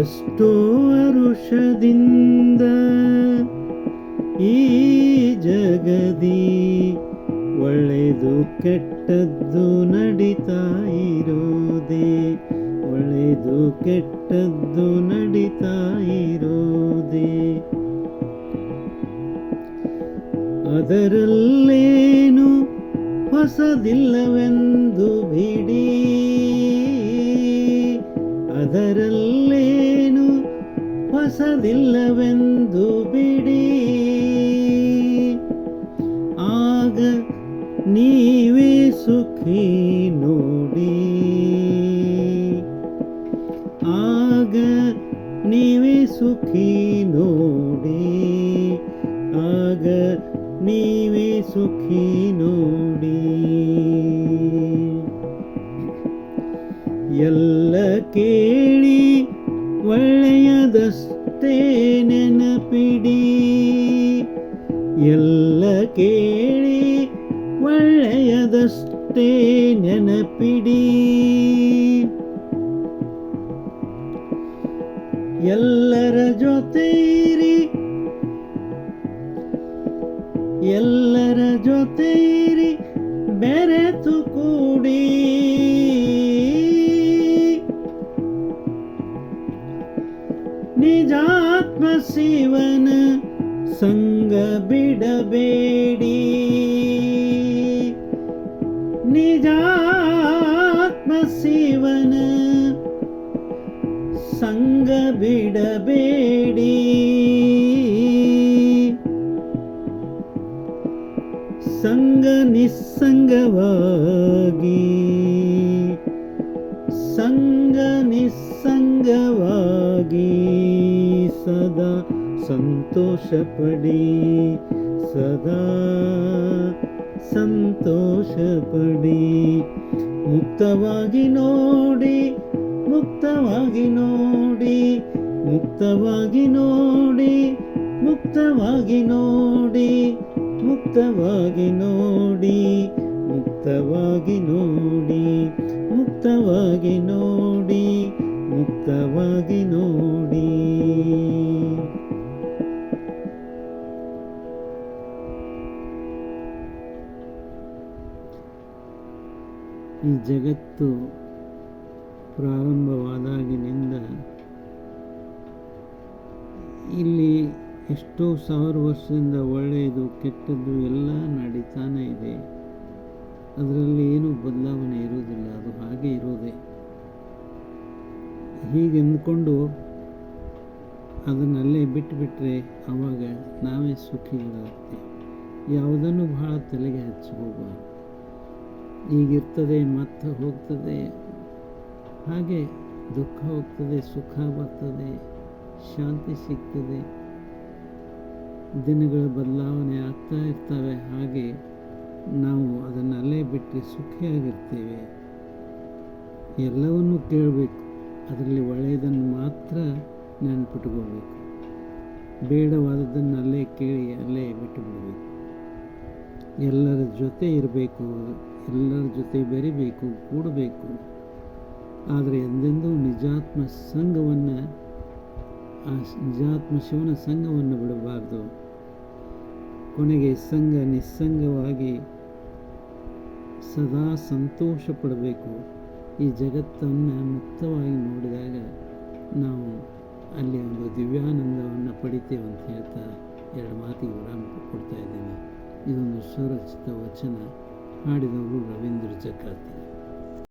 ಎಷ್ಟೋ ಋಷದಿಂದ ಈ ಜಗದಿ ಒಳ್ಳೆಯದು ಕೆಟ್ಟದ್ದು ನಡೀತಾ ಇರೋದೆ ಒಳ್ಳೆಯದು ಕೆಟ್ಟದ್ದು ನಡೀತಾ ಇರೋದೆ. ಅದರಲ್ಲೇನು ಹೊಸದಿಲ್ಲವೆಂದು ಬಿಡಿ ಅದರಲ್ಲೇನು ಹೊಸದಿಲ್ಲವೆಂದು ಬಿಡಿ. ಆಗ ನೀವೇ ಸುಖಿ ನೋಡಿ. ಆಗ ನೀವೇ ಸುಖಿ ನೋಡಿ. ಆಗ ನೀವೇ ಸುಖಿ ನೋಡಿ. ಎಲ್ಲ ಕೇಳಿ ಒಳ್ಳೆಯದಷ್ಟೇ ನೆನಪಿಡಿ. ಎಲ್ಲ ಕೇಳಿ ಒಳ್ಳೆಯದಷ್ಟೇ ನೆನಪಿಡಿ. ಎಲ್ಲರ ಜೊತೆ ಇರಿ ಎಲ್ಲರ ಜೊತೆ ಇರಿ ಬೆರೆತು ಕೂಡಿ. ಶಿವನ ಸಂಗ ಬಿಡಬೇಡಿ. ನಿಜಾತ್ಮ ಶಿವನ ಸಂಗ ಬಿಡಬೇಡಿ. ಸಂಗ ನಿಸ್ಸಂಗವಾಗಿ ಸಂತೋಷ ಪಡಿ ಸದಾ ಸಂತೋಷಪಡಿ. ಮುಕ್ತವಾಗಿ ನೋಡಿ ಮುಕ್ತವಾಗಿ ನೋಡಿ ಮುಕ್ತವಾಗಿ ನೋಡಿ ಮುಕ್ತವಾಗಿ ನೋಡಿ ಮುಕ್ತವಾಗಿ ನೋಡಿ ಮುಕ್ತವಾಗಿ ನೋಡಿ ಮುಕ್ತವಾಗಿ ನೋಡಿ ಮುಕ್ತವಾಗಿ ನೋಡಿ. ಈ ಜಗತ್ತು ಪ್ರಾರಂಭವಾದಾಗಿನಿಂದ ಇಲ್ಲಿ ಎಷ್ಟೋ ಸಾವಿರ ವರ್ಷದಿಂದ ಒಳ್ಳೆಯದು, ಕೆಟ್ಟದ್ದು ಎಲ್ಲ ನಡೀತಾನೆ ಇದೆ. ಅದರಲ್ಲಿ ಏನೂ ಬದಲಾವಣೆ ಇರುವುದಿಲ್ಲ, ಅದು ಹಾಗೆ ಇರೋದೇ ಹೀಗೆ ಅಂದ್ಕೊಂಡು ಅದನ್ನಲ್ಲೇ ಬಿಟ್ಟುಬಿಟ್ರೆ ಆವಾಗ ನಾವೇ ಸುಖಿಗಳಾಗ್ತೀವಿ. ಯಾವುದನ್ನು ಬಹಳ ತಲೆಗೆ ಹಚ್ಕೋಬಾರ್ದು ಈಗಿರ್ತದೆ ಮತ್ತೆ ಹೋಗ್ತದೆ. ಹಾಗೆ ದುಃಖ ಹೋಗ್ತದೆ, ಸುಖ ಬರ್ತದೆ, ಶಾಂತಿ ಸಿಗ್ತದೆ. ದಿನಗಳ ಬದಲಾವಣೆ ಆಗ್ತಾ ಇರ್ತವೆ. ಹಾಗೆ ನಾವು ಅದನ್ನಲ್ಲೇ ಬಿಟ್ಟರೆ ಸುಖಿಯಾಗಿರ್ತೇವೆ ಎಲ್ಲವನ್ನು ಕೇಳಬೇಕು. ಅದರಲ್ಲಿ ಒಳ್ಳೆಯದನ್ನು ಮಾತ್ರ ನೆನಪಿಟ್ಕೋಬೇಕು ಬೇಡವಾದದ್ದನ್ನು ಅಲ್ಲೇ ಕೇಳಿ, ಅಲ್ಲೇ ಬಿಟ್ಟು ಬಿಡಬೇಕು ಎಲ್ಲರ ಜೊತೆ ಇರಬೇಕು. ಎಲ್ಲರ ಜೊತೆ ಬೆರಿಬೇಕು, ಕೂಡಬೇಕು. ಆದರೆ ಎಂದೆಂದೂ ನಿಜಾತ್ಮ ಸಂಘವನ್ನು, ಆ ನಿಜಾತ್ಮ ಶಿವನ ಸಂಘವನ್ನು ಬಿಡಬಾರ್ದು. ಕೊನೆಗೆ ಸಂಘ ನಿಸ್ಸಂಗವಾಗಿ ಸದಾ ಸಂತೋಷ ಪಡಬೇಕು ಈ ಜಗತ್ತನ್ನು ಮುಕ್ತವಾಗಿ ನೋಡಿದಾಗ ನಾವು ಅಲ್ಲಿ ಒಂದು ದಿವ್ಯಾನಂದವನ್ನು ಪಡಿತೇವೆ ಅಂತ ಹೇಳ್ತಾ ಎರಡು ಮಾತಿಗೆ ವಿರಾಮ ಕೊಡ್ತಾ ಇದ್ದೀನಿ. ಇದೊಂದು ಸ್ವರಚಿತ ವಚನ. ಹಾಡಿದವರು ರವೀಂದ್ರ ಚಕ್ರವರ್ತಿ